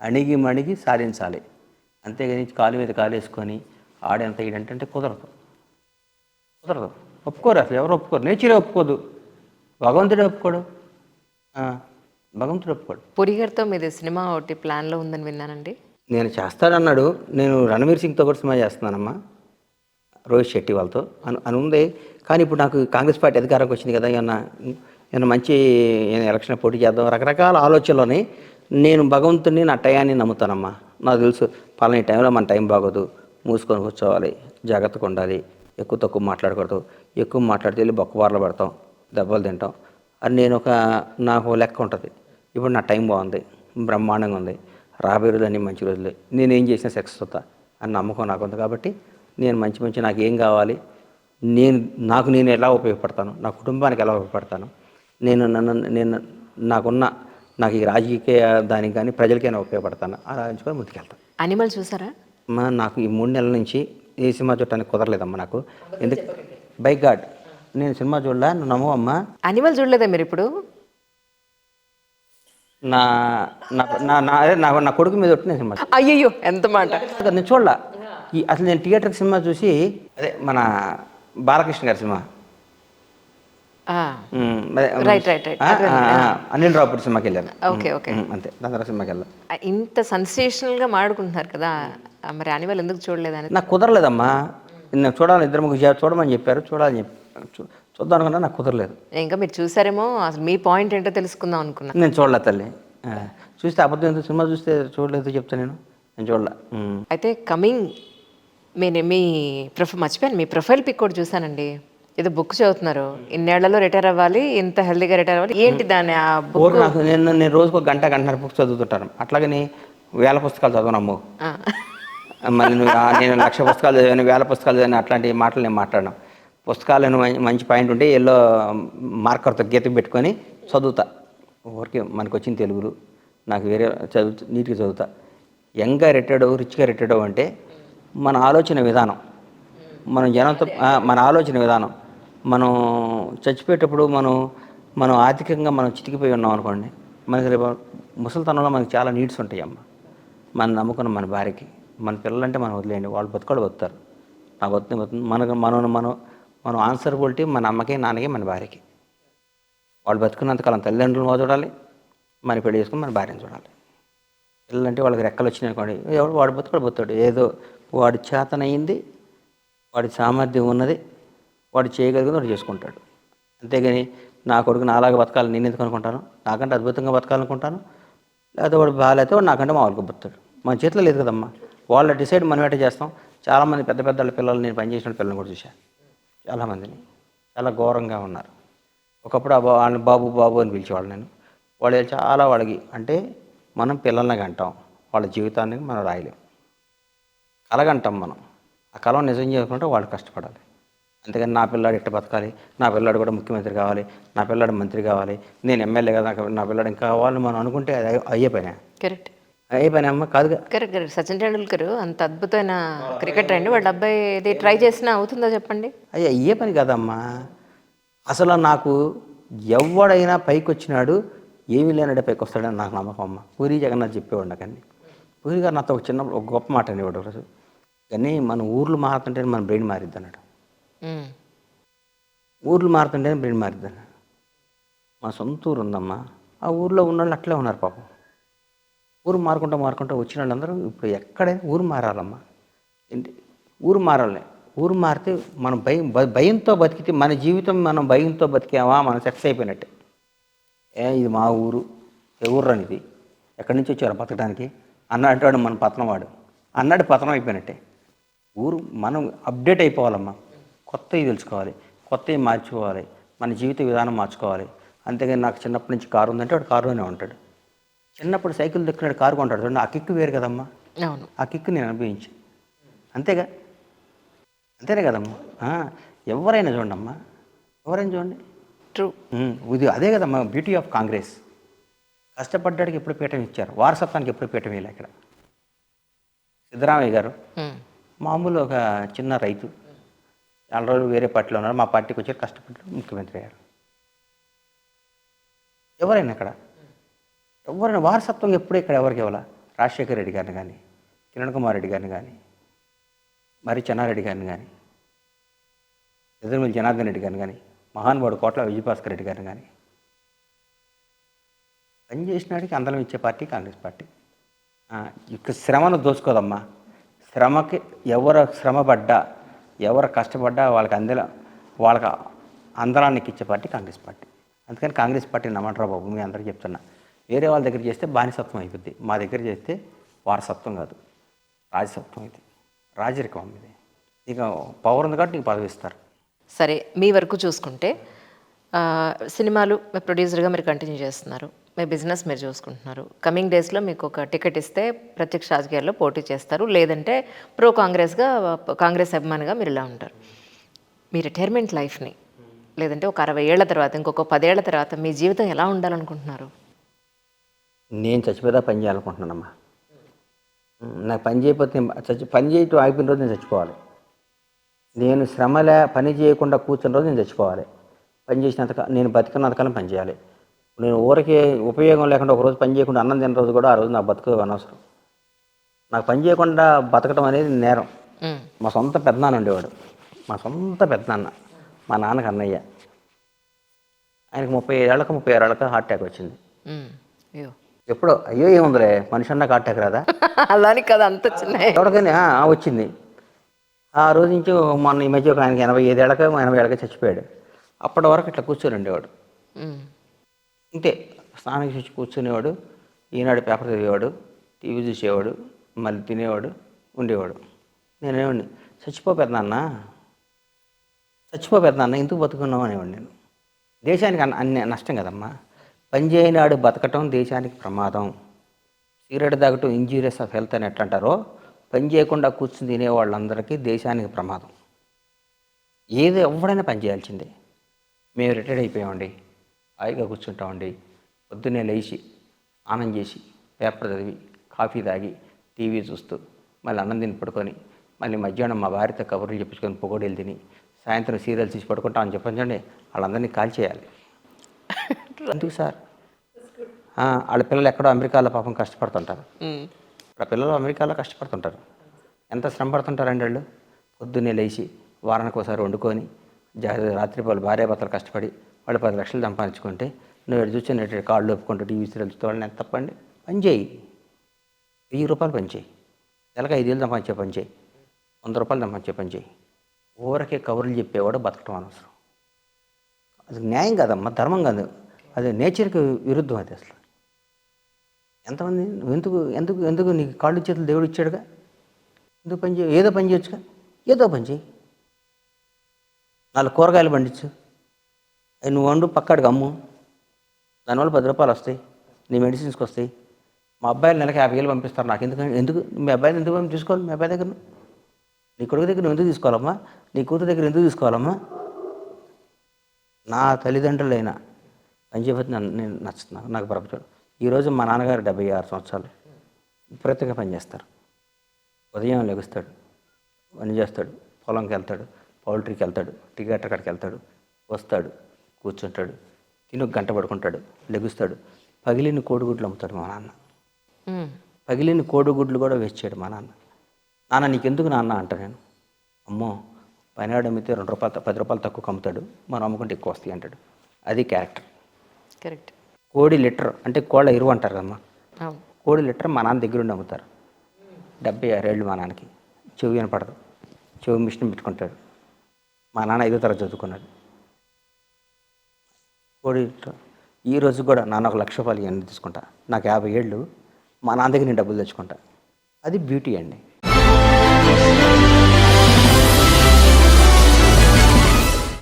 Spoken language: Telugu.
అణిగి మణిగి సాధించాలి. అంతేగాని కాలు మీద కాలు వేసుకొని ఆడెంత ఈడంటే అంటే కుదరదు. కుదరదు. ఒప్పుకోరు అసలు ఎవరు ఒప్పుకోరు. నేచరే ఒప్పుకోదు. భగవంతుడే ఒప్పుకోడు. భగవంతుడు ఒప్పుకోడు. పురి గారితో మీది సినిమా ఒకటి ప్లాన్లో ఉందని విన్నానండి. నేను చేస్తానన్నాడు. నేను రణవీర్ సింగ్తో కూడా సినిమా చేస్తున్నానమ్మా. రోహిత్ శెట్టి వాళ్ళతో. అని అని ఉంది. కానీ ఇప్పుడు నాకు కాంగ్రెస్ పార్టీ అధికారంకి వచ్చింది కదా ఏమన్నా ఏమన్నా మంచి ఎలక్షన్ పోటీ చేద్దాం రకరకాల ఆలోచనలోని నేను భగవంతుడిని నా టయాన్ని నమ్ముతానమ్మా. నాకు తెలుసు పలాని టైంలో మన టైం బాగోదు. మూసుకొని కూర్చోవాలి. జాగ్రత్తగా ఉండాలి. ఎక్కువ తక్కువ మాట్లాడకూడదు. ఎక్కువ మాట్లాడితే వెళ్ళి బొక్కబార్లు పెడతాం. దెబ్బలు తింటాం. అది నేను ఒక నాకు లెక్క ఉంటుంది. ఇప్పుడు నా టైం బాగుంది. బ్రహ్మాండంగా ఉంది. రాబోయే రోజులన్నీ మంచి రోజులే. నేను ఏం చేసినా సక్సెస్ అవుతా అని నమ్మకం నాకు ఉంది కాబట్టి నేను మంచి మంచి నాకు ఏం కావాలి? నేను నాకు నేను ఎలా ఉపయోగపడతాను? నా కుటుంబానికి ఎలా ఉపయోగపడతాను? నేను నన్ను నేను నాకున్న నాకు ఈ రాజకీయ దానికి కానీ ప్రజలకైనా ఉపయోగపడతాను. అలా ఎంచుకొని ముందుకెళ్తాను అనిమల్ చూసారా? మా నాకు ఈ మూడు నెలల నుంచి ఏ సినిమా చూడటానికి కుదరలేదమ్మా నాకు. ఎందుకు బై గాడ్ నేను సినిమా చూడలే? నువ్వు నమ్మవమ్మా అనిమల్ చూడలేదా మీరు ఇప్పుడు? నా నా నా నా నా కొడుకు మీద ఒట్టి నేను సినిమా అయ్యయ్యో ఎంత మాట. నేను చూడలా. ఈ అసలు నేను థియేటర్ సినిమా చూసి అదే మన బాలకృష్ణ గారి సినిమా ఆ, ఉమ్, అదే, Right, right, right. ఆ, ఆ, ఆ, అనిల్ రావుపూడి సినిమాకి వెళ్ళాను ఓకే ఓకే. అంతే. దాని తర్వాత సినిమాకి వెళ్ళాను ఇంత సెన్సేషనల్గా మాడుకుంటున్నారు కదా. మరి అనిమల్ ఎందుకు చూడలేదని నాకు కుదరలేదమ్మా. నేను చూడాలని ఇద్దరు ముగ్గురు చూడమని చెప్పారు చూడాలని చెప్పి చూద్దాం అనుకున్నా నాకు కుదరలేదు. ఇంకా మీరు చూసారేమో అసలు మీ పాయింట్ ఏంటో తెలుసుకుందాం అనుకున్నా. నేను చూడలే తల్లి. చూస్తే అబద్ధం ఎందుకు? సినిమా చూస్తే చూడలేదు చెప్తా నేను. నేను చూడలే. అయితే కమింగ్ మీ మీ ప్రొఫైల్ మర్చిపోయాను. మీ ప్రొఫైల్ పిక్ కూడా చూసానండి. ఏదో బుక్ చదువుతున్నారు. ఇన్నేళ్ళలో రిటైర్ అవ్వాలి ఇంత హెల్దీగా రిటైర్ అవ్వాలి. ఏంటి దాని ఆ బుక్? నాకు నేను నేను రోజుకు ఒక గంట గంటన్నర బుక్స్ చదువుతుంటాను. అట్లాగని వేల పుస్తకాలు చదవనమ్ము మళ్ళీ నువ్వు ఆ నేను లక్ష పుస్తకాలు చదివాను వేల పుస్తకాలు చదివాను అట్లాంటి మాటలు నేను మాట్లాడను. పుస్తకాలను మం- మంచి పాయింట్ ఉంటే ఎల్లో మార్కర్తో గీత పెట్టుకొని చదువుతా. ఊరికి మనకు వచ్చిన తెలుగులు. నాకు వేరే చదువు నీట్గా చదువుతా. యంగ్గా రిటైర్డ్ రిచ్గా రిటైర్డ్ అంటే మన ఆలోచన విధానం. మనం జనంతో ఆ, మన ఆలోచన విధానం. మనం చచ్చిపోయేటప్పుడు మనం మనం ఆర్థికంగా మనం చితికిపోయి ఉన్నాం అనుకోండి మనకి రేపు ముసలితనంలో మనకి చాలా నీడ్స్ ఉంటాయి అమ్మ. మనం నమ్ముకున్న మన భార్యకి మన పిల్లలంటే మనం వదిలేయండి వాళ్ళు బతుకోడు బతుకుతారు. నా బతుకు బతుకు మనకు మనం మనం మనం ఆన్సరబిలిటీ మన అమ్మకి నాన్నకి మన భార్యకి. వాళ్ళు బతుకున్నంతకాలం తల్లిదండ్రులను చూడాలి మన పెళ్ళి చేసుకుని మన భార్యను చూడాలి. పిల్లలంటే వాళ్ళకి రెక్కలు వచ్చినాయి అనుకోండి ఎవడు వాడు బతుకుడు బతుతాడు ఏదో వాడి చేతనయింది వాడి సామర్థ్యం ఉన్నది వాడు చేయగలిగింది వాడు చేసుకుంటాడు. అంతేగాని నా కొడుకు నాలాగా బతకాలి నేను ఎందుకు అనుకుంటాను? నాకంటే అద్భుతంగా బతకాలనుకుంటాను? లేకపోతే వాడు బాగాలేతే వాడు నాకంటే మామూలుగా బతుతాడు మన చేతిలో లేదు కదమ్మా. వాళ్ళ డిసైడ్ మనం ఎట్ట చేస్తాం? చాలామంది పెద్ద పెద్ద పిల్లలు నేను పనిచేసిన పిల్లల్ని కూడా చూశాను. చాలామందిని. చాలా ఘోరంగా ఉన్నారు. ఒకప్పుడు ఆ బా వాళ్ళని బాబు బాబు అని పిలిచేవాళ్ళు నేను. వాళ్ళు చాలా వాళ్ళకి అంటే మనం పిల్లల్ని అంటాం వాళ్ళ జీవితాన్ని మనం రాయలేం. కలగంటాం మనం. ఆ కలం నిజం చేసుకుంటే వాళ్ళు కష్టపడాలి. అంతేగాని నా పిల్లాడు ఇట్ట బతకాలి? నా పిల్లాడు కూడా ముఖ్యమంత్రి కావాలి. నా పిల్లాడు మంత్రి కావాలి. నేను ఎమ్మెల్యే కదా నా పిల్లాడు ఇంకా కావాలని మనం అనుకుంటే అది అయ్యే పనే. కరెక్ట్. అయ్యే పని అమ్మ కాదుగా కరెక్ట్ కరెక్ట్. సచిన్ టెండూల్కర్ అంత అద్భుతమైన క్రికెటర్ అండి. వాళ్ళ అబ్బాయి ఇది ట్రై చేసినా అవుతుందో చెప్పండి? అయ్యా అయ్యే పని కదమ్మా. అసలు నాకు ఎవడైనా పైకి వచ్చినాడు ఏమీ లేనాడే పైకి వస్తాడని నాకు నమ్మకం అమ్మ. పూరి జగన్నాథ్ చెప్పేవాడు నాకని పూరి గారు నాతో ఒక చిన్న ఒక గొప్ప మాట అనేవాడు ఒకరోజు. కానీ మన ఊర్లు మారుతుంటే మన బ్రెయిన్ మారిద్ది అన్నాడు. ఊర్లు మారుతుంటేనే బ్రెయిన్ మారుతుంది మా సొంత ఊరు ఉందమ్మా. ఆ ఊర్లో ఉన్న వాళ్ళు అట్లే ఉన్నారు పాపం. ఊరు మారుకుంటూ మారుకుంటూ వచ్చిన వాళ్ళందరూ ఇప్పుడు ఎక్కడైనా ఊరు మారాలమ్మా. ఏంటి? ఊరు మారాలి. ఊరు మారితే మనం భయం భయంతో బతికితే మన జీవితం మనం భయంతో బతికామా? మనం సెక్స్ అయిపోయినట్టే. ఏ ఇది మా ఊరు. ఏ ఊరు ఇది ఎక్కడి నుంచి వచ్చారు బతకడానికి? అన్నాడు మన పతనం వాడు. అన్నాడు పతనం అయిపోయినట్టే. ఊరు మనం అప్డేట్ అయిపోవాలమ్మా. కొత్తవి తెలుసుకోవాలి కొత్తవి మార్చుకోవాలి మన జీవిత విధానం మార్చుకోవాలి. అంతేగాని నాకు చిన్నప్పటి నుంచి కారు ఉందంటే వాడు కారులోనే ఉంటాడు. చిన్నప్పుడు సైకిల్ దొక్కినాడు కారు కొంటాడు. చూడండి ఆ కిక్కు వేరు కదమ్మా. అవును. ఆ కిక్కు నేను అనుభవించి. అంతేగా? అంతేనే కదమ్మా? ఎవరైనా చూడండి అమ్మా. ఎవరైనా చూడండి. ట్రూ ఇది అదే కదమ్మా బ్యూటీ ఆఫ్ కాంగ్రెస్ కష్టపడ్డానికి ఎప్పుడు పీఠం ఇచ్చారు? వారసత్వానికి ఎప్పుడు పీఠం వేయలే ఇక్కడ సిద్ధరామయ్య గారు. మామూలు ఒక చిన్న రైతు. నాలుగు రోజులు వేరే పార్టీలో ఉన్నారు. మా పార్టీకి వచ్చారు కష్టపడ్డారు. ముఖ్యమంత్రి అయ్యారు. ఎవరైనా అక్కడ ఎవరైనా వారసత్వం ఎప్పుడు ఇక్కడ ఎవరికి ఇవ్వాల? రాజశేఖర రెడ్డి గారిని కానీ కిరణ్ కుమార్ రెడ్డి గారిని కానీ మరి చెన్నారెడ్డి గారిని కానీ ఎదురుమిల్లి జనార్దన్ రెడ్డి గారిని కానీ మహానుభావుడు కోట్ల విజయభాస్కర్ రెడ్డి గారిని కానీ. పని చేసినాడికి అందలం ఇచ్చే పార్టీ కాంగ్రెస్ పార్టీ. ఇక శ్రమను దోచుకోదమ్మా. శ్రమకి ఎవరు శ్రమ పడ్డా ఎవరు కష్టపడ్డా వాళ్ళకి అందల వాళ్ళకి అందరానికి ఇచ్చే పార్టీ కాంగ్రెస్ పార్టీ. అందుకని కాంగ్రెస్ పార్టీ నమ్మంటారా బాబు? మీ అందరికీ చెప్తున్నా. వేరే వాళ్ళ దగ్గర చేస్తే బానిసత్వం అయిపోద్ది. మా దగ్గర చేస్తే వారసత్వం కాదు. రాజసత్వం ఇది. రాజరికం ఇది. ఇక పవర్ ఉంది కాబట్టి నీకు పదవిస్తారు సరే మీ వరకు చూసుకుంటే సినిమాలు ప్రొడ్యూసర్గా మీరు కంటిన్యూ చేస్తున్నారు. మీ బిజినెస్ మీరు చూసుకుంటున్నారు. కమింగ్ డేస్లో మీకు ఒక టికెట్ ఇస్తే ప్రత్యక్ష రాజకీయాల్లో పోటీ చేస్తారు. లేదంటే ప్రో కాంగ్రెస్గా కాంగ్రెస్ అభిమానిగా మీరు ఇలా ఉంటారు. మీ రిటైర్మెంట్ లైఫ్ని లేదంటే ఒక అరవై ఏళ్ళ తర్వాత ఇంకొక పదేళ్ళ తర్వాత మీ జీవితం ఎలా ఉండాలనుకుంటున్నారు? నేను చచ్చిపోతే పని చేయాలనుకుంటున్నానమ్మా. నాకు పని చేయకపోతే చచ్చి పని చేయటం ఆగిపోయిన రోజు నేను చచ్చిపోవాలి. నేను శ్రమలే పని చేయకుండా కూర్చున్న రోజు నేను చచ్చిపోవాలి. పని చేసినంత నేను బతికినంతకాలం పని చేయాలి. నేను ఊరికే ఉపయోగం లేకుండా ఒక రోజు పని చేయకుండా అన్నం తిన్న రోజు కూడా ఆ రోజు నా బతుకు అనవసరం. నాకు పని చేయకుండా బతకడం అనేది నేరం. మా సొంత పెద్దనాన్న ఉండేవాడు మా సొంత పెద్దనాన్న మా నాన్నకి అన్నయ్య. ఆయనకు ముప్పై ఏళ్ళకి ముప్పై ఆరు ఏళ్ళకి హార్ట్ అటాక్ వచ్చింది. ఎప్పుడో అయ్యో ఏముందిలే మనిషి అన్నాక హార్ట్ అటాక్ రాదా? అలాని కదా అంత చిన్న ఎవరికైనా వచ్చింది. ఆ రోజు నుంచి మొన్న ఈ మధ్య ఒక ఆయనకి ఎనభై ఐదేళ్ళకి ఎనభై ఏళ్ళకి చచ్చిపోయాడు. అప్పటి వరకు ఇట్లా కూర్చొని ఉండేవాడు. ఇంతే. స్నానం చేసి కూర్చునేవాడు ఈనాడు పేపర్ చదివేవాడు టీవీ చూసేవాడు మళ్ళీ తినేవాడు ఉండేవాడు. నేనేవాడిని చచ్చిపో పెద్దనాన్న చచ్చిపో పెద్దనాన్న ఎందుకు బతుకున్నావు? అనేవాడు నేను. దేశానికి అన్న అన్ని నష్టం కదమ్మా. పనిచేయనాడు బతకటం దేశానికి ప్రమాదం. సిగరెట్ తాగటం ఇంజూరియస్ ఆఫ్ హెల్త్ అని ఎట్లా అంటారో పని చేయకుండా కూర్చుని తినే వాళ్ళందరికీ దేశానికి ప్రమాదం. ఏది ఎవడైనా పని చేయాల్సిందే. మేము రిటైర్డ్ అయిపోయామండి. హాయిగా కూర్చుంటామండి పొద్దున్నే లేచి స్నానం చేసి పేపర్ చదివి కాఫీ తాగి టీవీ చూస్తూ మళ్ళీ అన్నం తిని పడుకొని మళ్ళీ మధ్యాహ్నం మా భార్యతో కబుర్లు చెప్పుకొని పొగడీలు తిని సాయంత్రం సీరియల్స్ తీసి పడుకుంటామని చెప్పండి వాళ్ళందరినీ కాల్ చేయాలి. ఎందుకు సార్? వాళ్ళ పిల్లలు ఎక్కడో అమెరికాలో పాపం కష్టపడుతుంటారు. ఆ పిల్లలు అమెరికాలో కష్టపడుతుంటారు. ఎంత శ్రమ పడుతుంటారండి వాళ్ళు? పొద్దున్నే లేచి వారానికి ఒకసారి వండుకొని రాత్రిపూట భార్యాభర్తలు కష్టపడి వాళ్ళు పది లక్షలు సంపాదించుకుంటే నువ్వు ఎడు చూసి నెట్ కాళ్ళు ఒప్పుకుంటూ టీవీ సీరియల్ చూస్తే ఎంత తప్పండి? పని చేయి. వెయ్యి రూపాయలు పని చేయి. నెలకు ఐదేళ్ళు సంపాదించే పని చేయి. వంద రూపాయలు సంపాదించే పని చేయి. ఊరకే కబుర్లు చెప్పేవాడు బతకటం అనవసరం. అది న్యాయం కాదమ్మా ధర్మం కాదు. అది నేచర్కి విరుద్ధం అది అసలు. ఎంతమంది ఎందుకు ఎందుకు ఎందుకు నీకు కాళ్ళు చేతులు దేవుడు ఇచ్చాడుగా? ఎందుకు పని చేయ ఏదో పని చేయొచ్చుగా? ఏదో పని చేయి. నాలుగు కూరగాయలు పండించు. నువ్వు వండు పక్కడికి అమ్ము. దానివల్ల పది రూపాయలు వస్తాయి. నీ మెడిసిన్స్కి వస్తాయి. మా అబ్బాయిలు నెలకి యాభై వేలు పంపిస్తారు నాకు. ఎందుకంటే ఎందుకు? మీ అబ్బాయిని ఎందుకు పంపి తీసుకోవాలి మీ అబ్బాయి దగ్గర? నీ కొడుకు దగ్గర నువ్వు ఎందుకు తీసుకోవాలమ్మా? నీ కూతురు దగ్గర ఎందుకు తీసుకోవాలమ్మా? నా తల్లిదండ్రులైనా. పని చేయబోతే నన్ను నేను నచ్చుతున్నాను నాకు ప్రపంచం ఈరోజు మా నాన్నగారు డెబ్బై ఆరు సంవత్సరాలు. విపరీతంగా పనిచేస్తారు ఉదయం లెగుస్తాడు. పని చేస్తాడు. పొలంకి వెళ్తాడు. పౌల్ట్రీకి వెళ్తాడు. టికెటర్ అక్కడికి వెళ్తాడు. వస్తాడు. కూర్చుంటాడు. తిని ఒక గంట పడుకుంటాడు. లెగుస్తాడు. పగిలిన కోడిగుడ్లు అమ్ముతాడు మా నాన్న. పగిలిన కోడిగుడ్లు కూడా వేస్ట్ మా నాన్న. నాన్న నీకెందుకు నాన్న అంట నేను. అమ్మో పైనాడు అమ్మితే రెండు రూపాయలు పది రూపాయలు తక్కువ అమ్ముతాడు మనం అమ్ముకుంటే ఎక్కువ వస్తాయి అంటాడు. అది క్యారెక్టర్. కరెక్ట్. కోడి లీటర్ అంటే కోళ్ళ ఎరువు అంటారు కదమ్మా. కోడి లీటర్ మా నాన్న దగ్గర ఉండి అమ్ముతారు. డెబ్బై ఆరేళ్ళు మా నాన్నకి. చెవి వినపడదు. చెవి మిషన్ పెట్టుకుంటాడు. మా నాన్న ఐదో తరగతి చదువుకున్నాడు. కోడి ఈ రోజు కూడా నాన్న ఒక లక్ష రూపాయలు ఇవన్నీ తీసుకుంటా. నాకు యాభై ఏళ్ళు మా నాన్న దగ్గర నేను డబ్బులు తెచ్చుకుంటా. అది బ్యూటీ అండి.